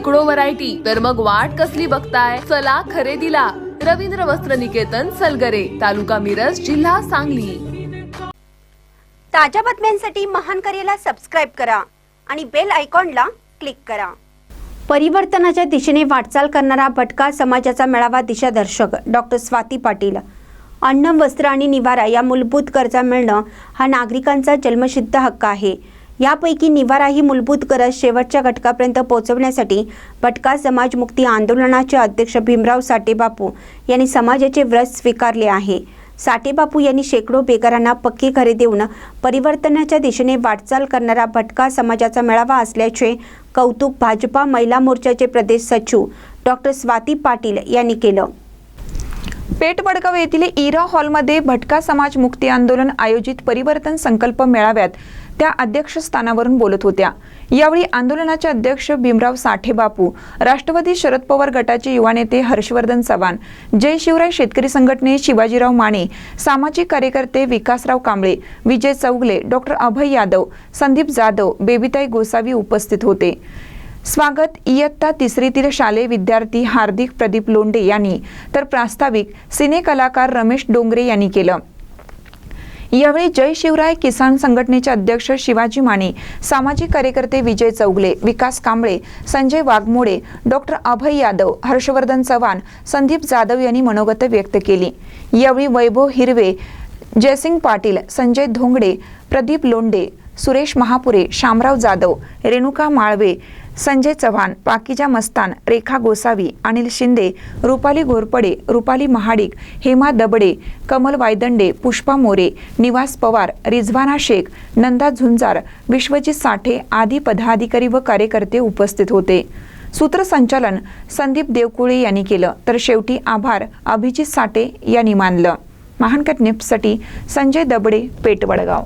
शेकडो व्हरायटी तर मग वाट कसली बघताय? चला खरेदीला. रवींद्र वस्त्र निकेतन सलगरे तालुका मिरज जिल्हा सांगली. ताज्या बातम्यांसाठी महान करेला सबस्क्राईब करा आणि बेल आयकॉनला क्लिक करा. परिवर्तनाच्या दिशेने वाटचाल करणारा भटका समाजाचा मेळावा दिशादर्शक डॉक्टर स्वाती पाटील. अन्न वस्त्र आणि निवारा या मूलभूत गरजा मिळणं हा नागरिकांचा जन्मसिद्ध हक्क आहे. यापैकी निवारा ही मूलभूत गरज शेवटच्या घटकापर्यंत पोहोचवण्यासाठी भटका समाज मुक्ती आंदोलनाचे अध्यक्ष भीमराव साठेबापू यांनी समाजाचे व्रत स्वीकारले आहे. साठेबापू यांनी शेकडो बेकारांना पक्की घरे देऊन परिवर्तनाच्या दिशेने वाटचाल करणारा भटका समाजाचा मेळावा असल्याचे कौतुक भाजपा महिला मोर्चाचे प्रदेश सचिव डॉक्टर स्वाती पाटील यांनी केलं. पेठ वडगाव येथील इरा हॉलमध्ये भटका समाज मुक्ती आंदोलन आयोजित परिवर्तन संकल्प मेळाव्यात त्या अध्यक्षस्थानावरून बोलत होत्या. यावेळी आंदोलनाचे अध्यक्ष भीमराव साठे बापू राष्ट्रवादी शरद पवार गटाचे युवा नेते हर्षवर्धन चव्हाण जय शिवराय शेतकरी संघटने शिवाजीराव माने सामाजिक कार्यकर्ते विकासराव कांबळे विजय चौगले डॉक्टर अभय यादव संदीप जाधव बेबीताई गोसावी उपस्थित होते. स्वागत इयत्ता तिसरीतील शालेय विद्यार्थी हार्दिक प्रदीप लोंडे यांनी तर प्रास्ताविक सिने कलाकार रमेश डोंगरे यांनी केलं. यावेळी जय शिवराय किसान संघटनेचे अध्यक्ष शिवाजी माने सामाजिक कार्यकर्ते विजय चौगले विकास कांबळे संजय वाघमोडे डॉक्टर अभय यादव हर्षवर्धन चव्हाण संदीप जाधव यांनी मनोगत व्यक्त केली. यावेळी वैभव हिरवे जयसिंग पाटील संजय धोंगडे प्रदीप लोंडे सुरेश महापुरे शामराव जाधव रेणुका माळवे संजय चव्हाण पाकिजा मस्तान रेखा गोसावी अनिल शिंदे रुपाली घोरपडे रुपाली महाडिक हेमा दबडे कमल वायदंडे पुष्पा मोरे निवास पवार रिझवाना शेख नंदा झुंजार विश्वजित साठे आदी पदाधिकारी व कार्यकर्ते उपस्थित होते. सूत्रसंचालन संदीप देवकुळे यांनी केलं. तर शेवटी आभार अभिजित साठे यांनी मानलं. महानकट निप्ससाठी संजय दबडे पेटवडगाव.